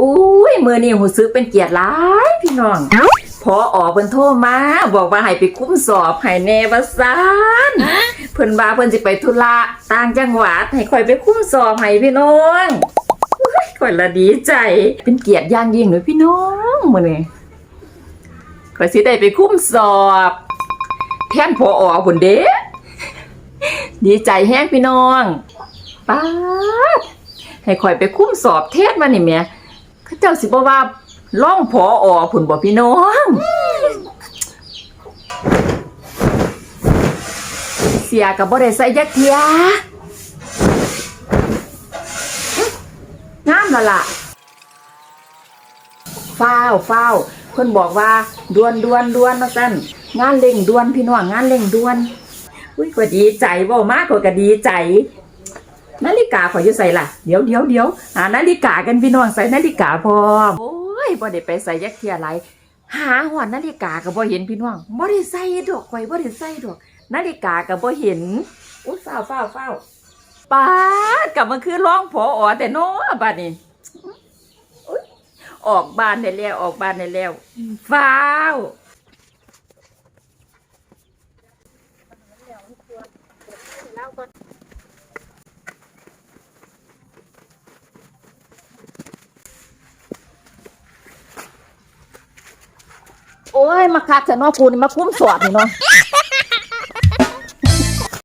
อุ้ยมือนี่หูซื้อเป็นเกียรติหลายพี่น้องพอออกเพิ่นโทรมาบอกว่าให้ไปคุ้มสอบให้แน่ว่าซานเพิ่นว่าเพิ่นสิไปธุระต่างจังหวัดให้ข่อยไปคุ้มสอบให้พี่น้องอุ้ยข่อยละดีใจ เป็นเกียรติอย่างยิ่งเลยพี่น้องมื้อนี้ข่อยสิได้ไปคุ้มสอบแทนพออพุ่นเด้ดีใจแห้งพี่น้องป๊าดให้ข่อยไปคุ้มสอบเทศมานี่แหม่ เขาเจ้าสิบ่ว่าล่องพออผุนบ่พี่น้องเสียกับบ่ได้ใส่ยักเทียงามละล่ะฟ้าวฟ้าวเพิ่นบอกว่าด่วนด่วนด่วนมาสั่นงานเร่งด่วนพี่น้องงานเร่งด่วนอุ้ยก็ดีใจเว้ามากกว่าก็ดีใจ นาฬิกาขอยอยู่ใส่ล่ะ เดี๋ยวเดี๋ยวเดี๋ยวหานาฬิกากันพี่น้องใส่นาฬิกาพร้อมโอ้ยบ่ได้ไปใส่ยักเทียอะไรหาหอนนาฬิกาก็บ่เห็นพี่น้องบ่ได้ใส่ดอกข่อยบ่ได้ใส่ดอก นาฬิกาก็บ่เห็นอุ้ยฟ้าวฟ้าวฟ้าวป้าดกลับมาคือร้องพออแต่น้อบัดนี้อุ๊ยออกบ้านได้แล้วออกบ้านได้แล้วฟ้าว โอ้ยมาคักแต่นอกูนี่มาคุ้มสอดนี่เนาะ